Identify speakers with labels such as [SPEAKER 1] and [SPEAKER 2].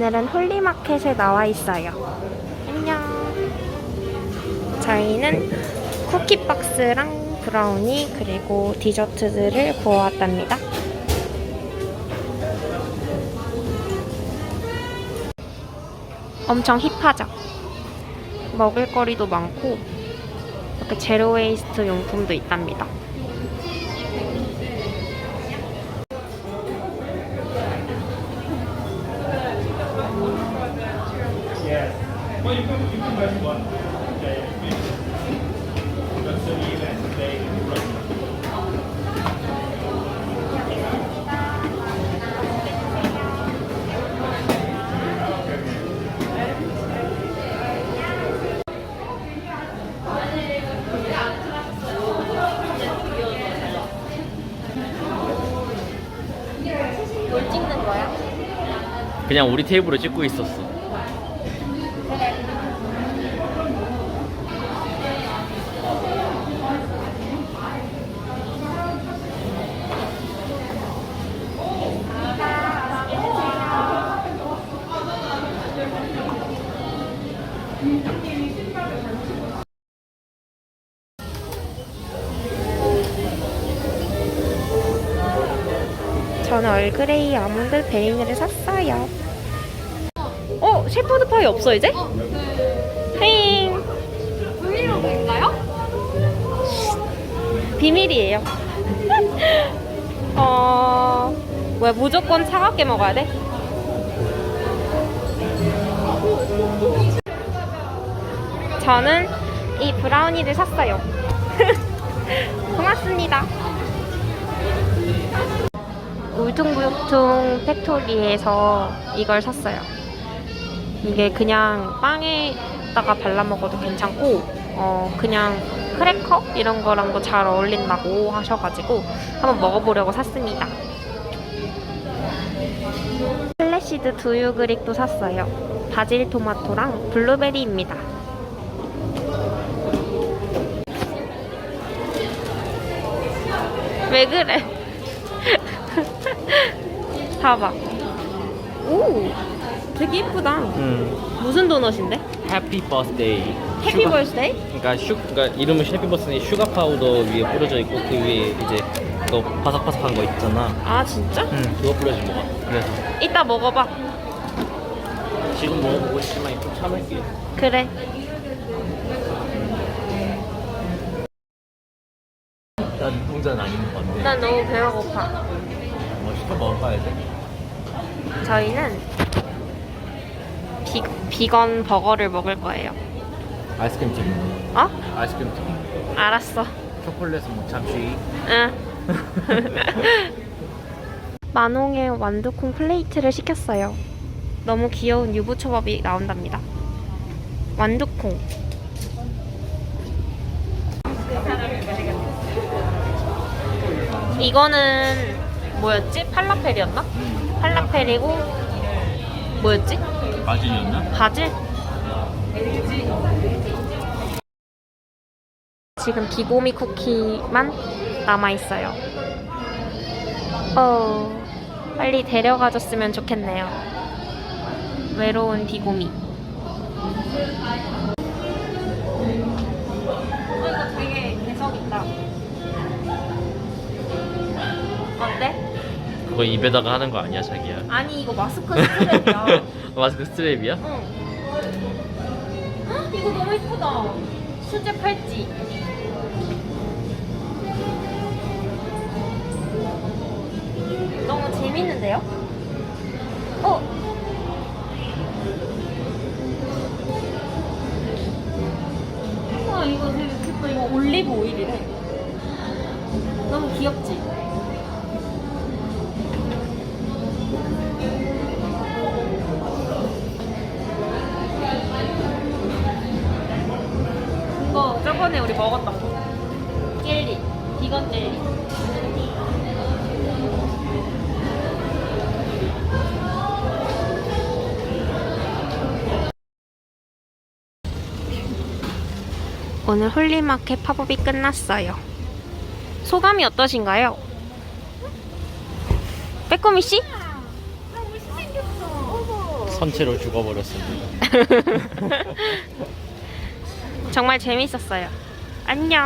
[SPEAKER 1] 오늘은 홀리마켓에 나와 있어요. 안녕. 저희는 쿠키박스랑 브라우니 그리고 디저트들을 구워왔답니다. 엄청 힙하죠? 먹을거리도 많고 이렇게 제로 웨이스트 용품도 있답니다. 뭘 찍는 거야?
[SPEAKER 2] 그냥 우리 테이블을 찍고 있었어.
[SPEAKER 1] 저는 얼그레이 아몬드 베이니를 샀어요. 어? 셰퍼드 파이 없어 이제? 헤잉
[SPEAKER 3] 브이로그인가요?
[SPEAKER 1] 비밀이에요. 어... 뭐야 무조건 차갑게 먹어야 돼? 저는 이 브라우니를 샀어요. 고맙습니다. 울퉁불퉁 팩토리에서 이걸 샀어요. 이게 그냥 빵에다가 발라 먹어도 괜찮고, 어, 그냥 크래커 이런 거랑도 잘 어울린다고 하셔가지고 한번 먹어보려고 샀습니다. 플래시드 두유 그릭도 샀어요. 바질 토마토랑 블루베리입니다. 왜 그래? 봐봐. 오, 되게 이쁘다.
[SPEAKER 2] 음.
[SPEAKER 1] 무슨 도넛인데?
[SPEAKER 2] 해피 버스데이.
[SPEAKER 1] 해피 벌스데이?
[SPEAKER 2] 그러니까 슈, 그러니까 이름은 해피 버스데이 슈가 파우더 위에 뿌려져 있고 그 위에 이제 그 바삭바삭한 거 있잖아.
[SPEAKER 1] 아 진짜?
[SPEAKER 2] 응. 그거 뿌려진 거야. 그래서
[SPEAKER 1] 이따 먹어봐.
[SPEAKER 2] 지금 먹어보고 싶지만 좀 참을게.
[SPEAKER 1] 그래.
[SPEAKER 2] 난 유통자는 아닌 것 같네.
[SPEAKER 1] 난 너무 배가 고파.
[SPEAKER 2] 뭐 시켜 먹어봐야 돼.
[SPEAKER 1] 저희는 비, 비건 버거를 먹을 거예요.
[SPEAKER 2] 아이스크림 튀김.
[SPEAKER 1] 어?
[SPEAKER 2] 아이스크림 튀김.
[SPEAKER 1] 알았어.
[SPEAKER 2] 초콜릿은 못 참지.
[SPEAKER 1] 응. 만홍의 완두콩 플레이트를 시켰어요. 너무 귀여운 유부초밥이 나온답니다. 완두콩. 이거는 뭐였지? 팔라펠이었나? 팔라펠이고 뭐였지?
[SPEAKER 2] 바질이었나?
[SPEAKER 1] 바질? 지금 비고미 쿠키만 남아있어요. 어, 빨리 데려가줬으면 좋겠네요. 외로운 비고미.
[SPEAKER 2] 그거 입에다가 하는 거 아니야, 자기야?
[SPEAKER 1] 아니, 이거 마스크 스트랩이야.
[SPEAKER 2] 마스크 스트랩이야?
[SPEAKER 1] 응. 헉, 이거 너무 이쁘다. 수제 팔찌. 너무 재밌는데요? 어? 와 이거 되게 귀엽다. 이거 올리브 오일이래. 너무 귀엽지? 저번에 우리 먹었던 거. 젤리. 비건 젤리. 오늘 홀리마켓 팝업이 끝났어요. 소감이 어떠신가요? 빼꼼이 씨?
[SPEAKER 2] 선체로 죽어버렸습니다.
[SPEAKER 1] 정말 재밌었어요. 안녕.